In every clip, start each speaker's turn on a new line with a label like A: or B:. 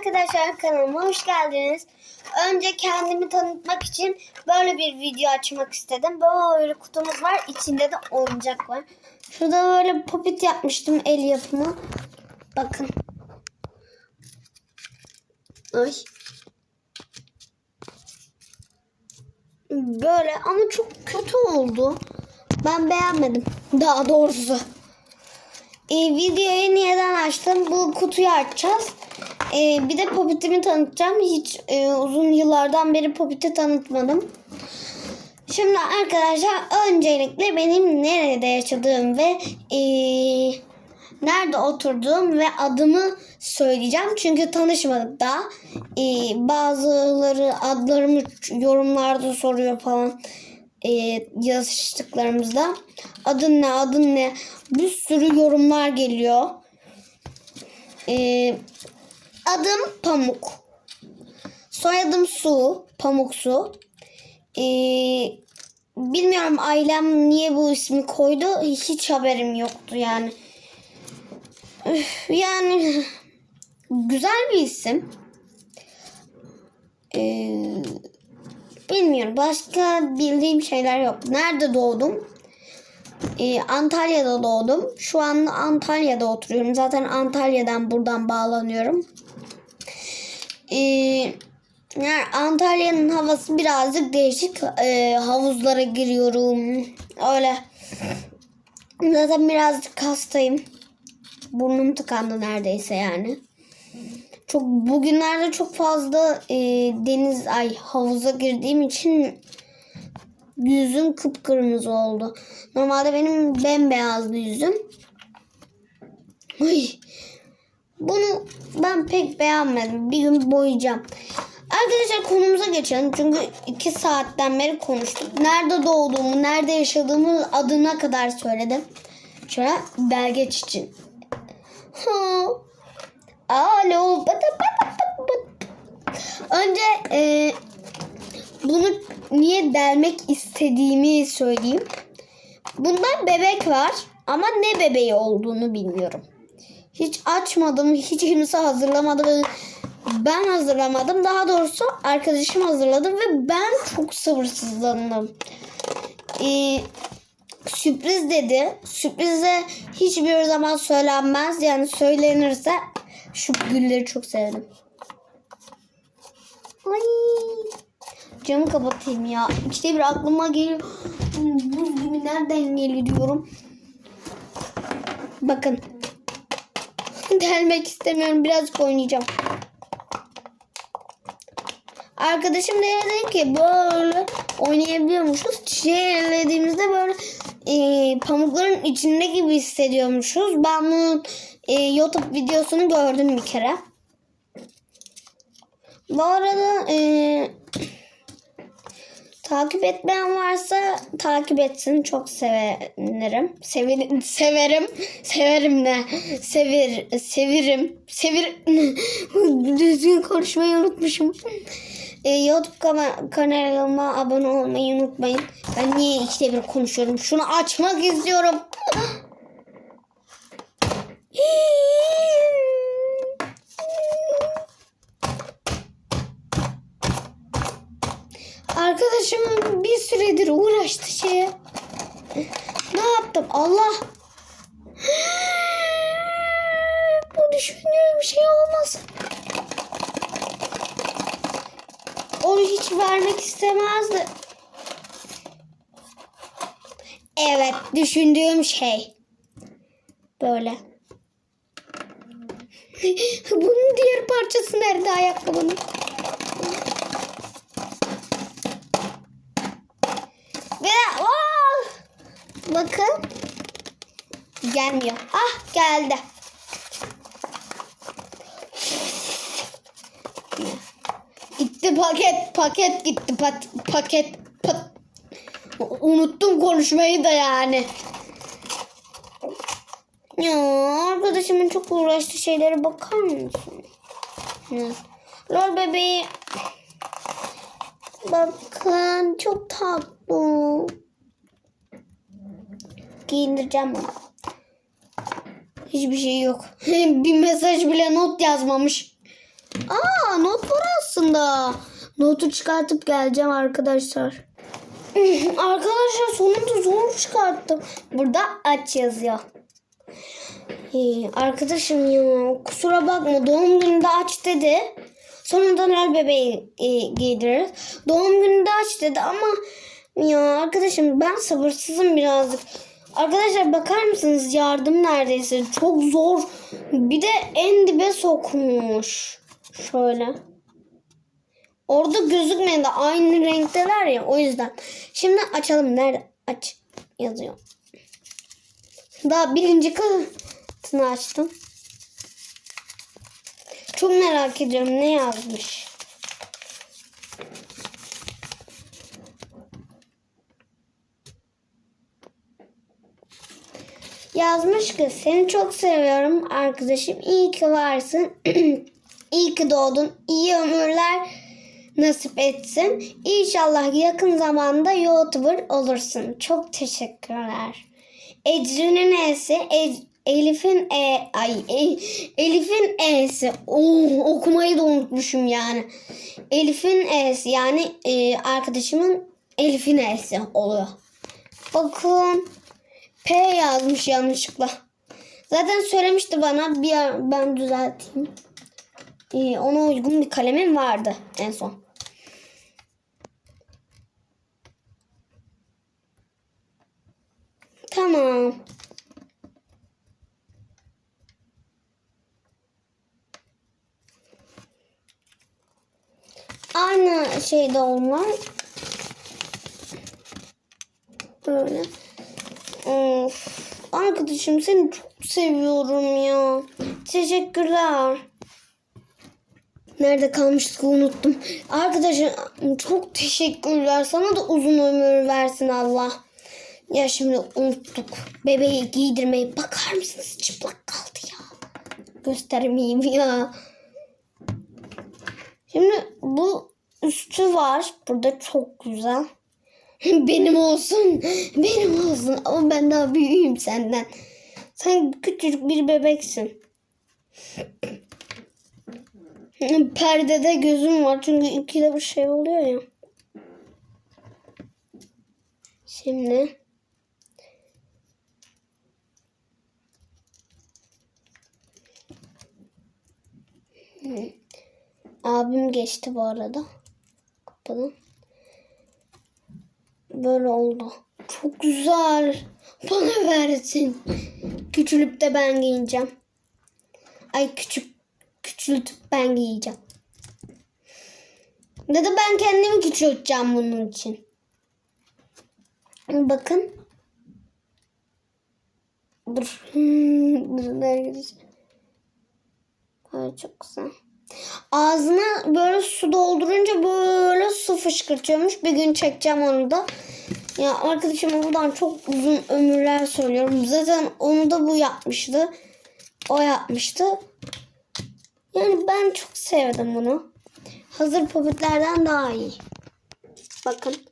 A: Arkadaşlar kanalıma hoş geldiniz. Önce kendimi tanıtmak için böyle bir video açmak istedim. Böyle kutumuz var. İçinde de oyuncak var. Şurada böyle popit yapmıştım el yapımı. Bakın. Ay. Böyle ama çok kötü oldu. Ben beğenmedim. Daha doğrusu. E, videoyu neden açtım? Bu kutuyu açacağız. E, bir de Popit'imi tanıtacağım. Hiç e, uzun yıllardan beri Popit'i tanıtmadım. Şimdi arkadaşlar öncelikle benim nerede yaşadığım ve e, nerede oturduğum ve adımı söyleyeceğim. Çünkü tanışmadık daha. E, bazıları adlarımı yorumlarda soruyor falan e, yazıştıklarımızda. Adın ne adın ne bir sürü yorumlar geliyor. E, adım Pamuk. Soyadım Su. Pamuk Su. E, bilmiyorum ailem niye bu ismi koydu. Hiç haberim yoktu yani. Üf, yani güzel bir isim. Ee, bilmiyorum. Başka bildiğim şeyler yok. Nerede doğdum? Ee, Antalya'da doğdum. Şu an Antalya'da oturuyorum. Zaten Antalya'dan buradan bağlanıyorum. Ee, yani Antalya'nın havası birazcık değişik. Ee, havuzlara giriyorum. Öyle. Zaten birazcık hastayım. Burnum tıkandı neredeyse yani. Çok bugünlerde çok fazla e, deniz ay havuza girdiğim için yüzüm kıpkırmızı oldu. Normalde benim bembeyazdı yüzüm. Ay, bunu ben pek beğenmedim. Bir gün boyayacağım. Arkadaşlar konumuza geçelim. Çünkü iki saatten beri konuştuk. Nerede doğduğumu, nerede yaşadığımı adına kadar söyledim. Şöyle belgeç için. Ha. Alo. Önce e, bunu niye delmek istediğimi söyleyeyim. Bunda bebek var ama ne bebeği olduğunu bilmiyorum. Hiç açmadım, hiç kimse hazırlamadı. Ben hazırlamadım. Daha doğrusu arkadaşım hazırladı ve ben çok sabırsızlandım. Ee, sürpriz dedi. Sürprize hiçbir zaman söylenmez. Yani söylenirse şu gülleri çok sevdim. Ay. Camı kapatayım ya. İşte bir aklıma geliyor. Buz gibi nereden geliyor diyorum. Bakın. Delmek istemiyorum. Birazcık oynayacağım. Arkadaşım da dedi ki böyle oynayabiliyormuşuz. Çiçeği ellediğimizde böyle e, pamukların içinde gibi hissediyormuşuz. Ben bunun e, YouTube videosunu gördüm bir kere. Bu arada e, takip etmeyen varsa takip etsin. Çok sevinirim. Sevin, severim. Severim ne? Sevir, sevirim. Sevir. Düzgün konuşmayı unutmuşum. E, YouTube kana- kanalıma abone olmayı unutmayın. Ben niye işte bir konuşuyorum? Şunu açmak istiyorum. Arkadaşım bir süredir uğraştı şeye. Ne yaptım? Allah. Bu düşündüğüm şey olmasın. Onu hiç vermek istemezdi. Evet, düşündüğüm şey. Böyle. Bunun diğer parçası nerede ayakkabının? Ve oh! bakın gelmiyor. Ah geldi. Gitti paket paket gitti pat, paket pat. Unuttum konuşmayı da yani. Ya arkadaşımın çok uğraştığı şeylere bakar mısın? Hı. Lol bebeği. Bakın çok tatlı. Giyindireceğim onu. Hiçbir şey yok. bir mesaj bile not yazmamış. Aa not var aslında. Notu çıkartıp geleceğim arkadaşlar. arkadaşlar sonunda zor çıkarttım. Burada aç yazıyor. Ee, arkadaşım ya kusura bakma doğum gününde aç dedi. Sonunda Noel bebeği e, giydiririz. Doğum gününde aç dedi ama ya arkadaşım ben sabırsızım birazcık. Arkadaşlar bakar mısınız yardım neredeyse çok zor. Bir de en dibe sokmuş. Şöyle. Orada gözükmeyen de aynı renkteler ya o yüzden. Şimdi açalım. Nerede? Aç. Yazıyor. Daha birinci katını açtım. Çok merak ediyorum ne yazmış. Yazmış ki seni çok seviyorum arkadaşım. İyi ki varsın. İyi ki doğdun. İyi ömürler nasip etsin. İnşallah yakın zamanda YouTuber olursun. Çok teşekkürler. Ecrin'in E'si, Ec- Elif'in E, ay E- Elif'in E'si. Oo, okumayı da unutmuşum yani. Elif'in E'si yani e, arkadaşımın Elif'in E'si oluyor. Bakın P yazmış yanlışlıkla. Zaten söylemişti bana bir ben düzelteyim. Ee, ona uygun bir kalemim vardı en son. Tamam. Aynı şeyde onlar. Böyle. Of. Arkadaşım seni çok seviyorum ya. Teşekkürler. Nerede kalmıştık unuttum. Arkadaşım çok teşekkürler. Sana da uzun ömür versin Allah. Ya şimdi unuttuk. Bebeği giydirmeyi bakar mısınız? Çıplak kaldı ya. Göstermeyeyim ya. Şimdi bu üstü var. Burada çok güzel. Benim olsun. Benim olsun. Ama ben daha büyüğüm senden. Sen küçücük bir bebeksin. Perdede gözüm var. Çünkü ikide bir şey oluyor ya. Şimdi. Abim geçti bu arada. Kapıdan. Böyle oldu. Çok güzel. Bana versin. Küçülüp de ben giyeceğim. Ay küçük küçültüp ben giyeceğim. Ya da ben kendimi küçülteceğim bunun için. Bakın. Dur. Dur çok güzel. Ağzına böyle su doldurunca böyle su fışkırtıyormuş. Bir gün çekeceğim onu da. Ya arkadaşıma buradan çok uzun ömürler söylüyorum. Zaten onu da bu yapmıştı. O yapmıştı. Yani ben çok sevdim bunu. Hazır popitlerden daha iyi. Bakın.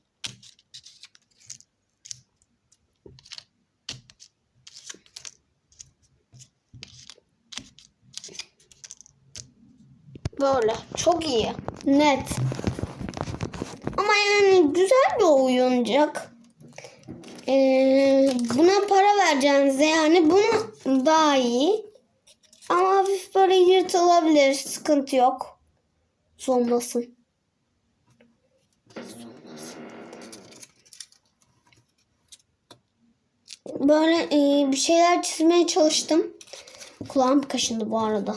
A: Böyle. Çok iyi. Net. Ama yani güzel bir oyuncak. Ee, buna para vereceğinize yani bunu daha iyi. Ama hafif böyle yırtılabilir. Sıkıntı yok. Solmasın. Böyle e, bir şeyler çizmeye çalıştım. Kulağım kaşındı bu arada.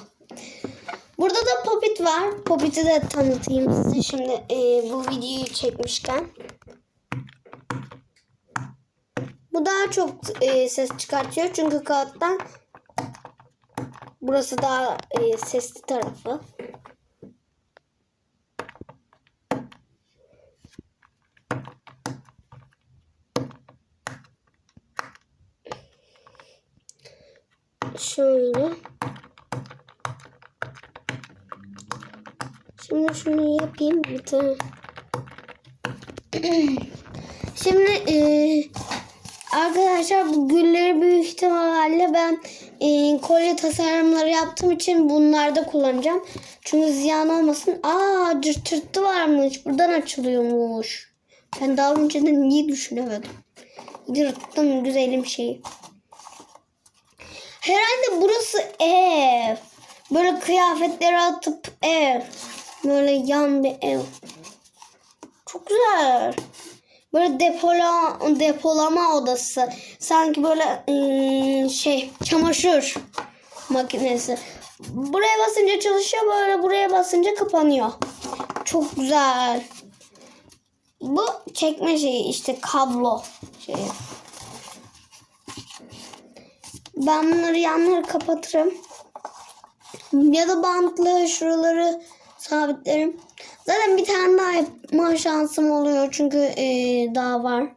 A: Burada da Popit var. Popit'i de tanıtayım size şimdi e, bu videoyu çekmişken. Bu daha çok e, ses çıkartıyor çünkü kağıttan burası daha e, sesli tarafı. Şöyle. Şimdi şunu yapayım bir tane. Şimdi e, arkadaşlar bu gülleri büyük ihtimalle ben e, kolye tasarımları yaptığım için bunlarda kullanacağım. Çünkü ziyan olmasın. Aa cırt çırtı varmış. Buradan açılıyormuş. Ben daha önceden niye düşünemedim? Yırttım güzelim şeyi. Herhalde burası ev. Böyle kıyafetleri atıp ev. Böyle yan bir ev. Çok güzel. Böyle depola, depolama odası. Sanki böyle ıı, şey çamaşır makinesi. Buraya basınca çalışıyor böyle buraya basınca kapanıyor. Çok güzel. Bu çekme şeyi işte kablo şeyi. Ben bunları yanları kapatırım. Ya da bantla şuraları sabitlerim. Zaten bir tane daha yapma şansım oluyor çünkü e, daha var.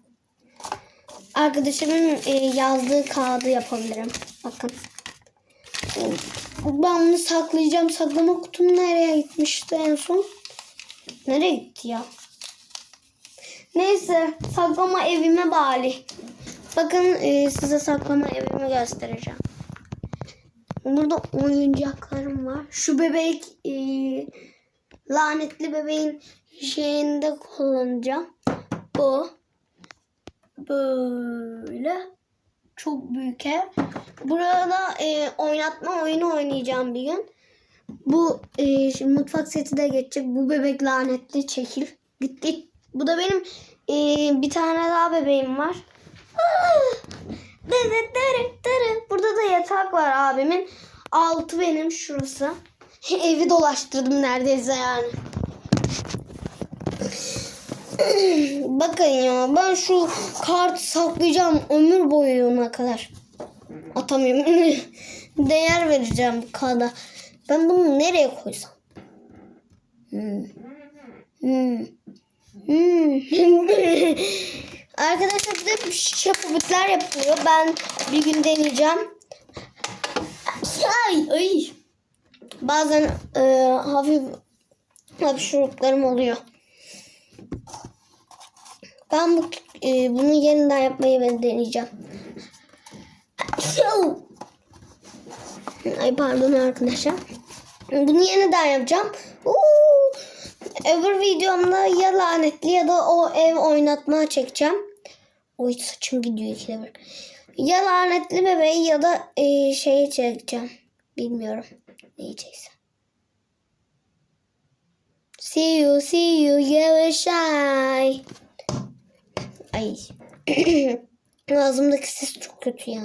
A: Arkadaşımın e, yazdığı kağıdı yapabilirim. Bakın. Ben bunu saklayacağım. Saklama kutum nereye gitmişti en son? Nereye gitti ya? Neyse saklama evime bari. Bakın e, size saklama evimi göstereceğim. Burada oyuncaklarım var. Şu bebek e, lanetli bebeğin şeyinde kullanacağım. Bu. Böyle. Çok büyük ev. Burada e, oynatma oyunu oynayacağım bir gün. Bu e, şimdi mutfak seti de geçecek. Bu bebek lanetli çekil. Gitti. Bu da benim e, bir tane daha bebeğim var. Ah! Burada da yatak var abimin. Altı benim şurası. Evi dolaştırdım neredeyse yani. Bakın ya ben şu kartı saklayacağım ömür boyuna kadar. Atamıyorum. Değer vereceğim bu kağıda. Ben bunu nereye koysam? Hmm. Hmm. Hmm. Arkadaşlar bir de şapabıklar yapılıyor. Ben bir gün deneyeceğim. Ay, ay. Bazen e, hafif hapşuruklarım oluyor. Ben bu e, bunu yeniden yapmayı ben deneyeceğim. Ay pardon arkadaşlar. Bunu yeniden yapacağım. Uuu. Öbür videomda ya lanetli ya da o ev oynatma çekeceğim. Oy saçım gidiyor ikide bir. Ya lanetli bebeği ya da e, şeyi çekeceğim. Bilmiyorum. Ne yiyeceksin? See you, see you, you will shine. Ay. Ağzımdaki ses çok kötü ya.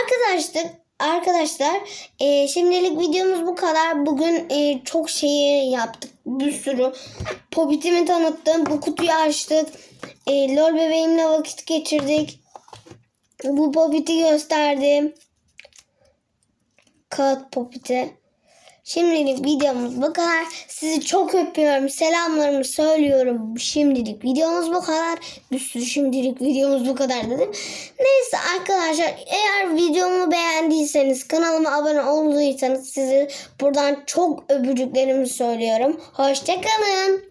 A: Arkadaşlar, arkadaşlar e, şimdilik videomuz bu kadar. Bugün e, çok şeyi yaptık. Bir sürü. Popitimi tanıttım. Bu kutuyu açtık. E, lol bebeğimle vakit geçirdik. Bu popiti gösterdim. Kağıt popiti. Şimdilik videomuz bu kadar. Sizi çok öpüyorum. Selamlarımı söylüyorum. Şimdilik videomuz bu kadar. Bir sürü şimdilik videomuz bu kadar dedim. Neyse arkadaşlar eğer videomu beğendiyseniz kanalıma abone olduysanız sizi buradan çok öpücüklerimi söylüyorum. Hoşçakalın.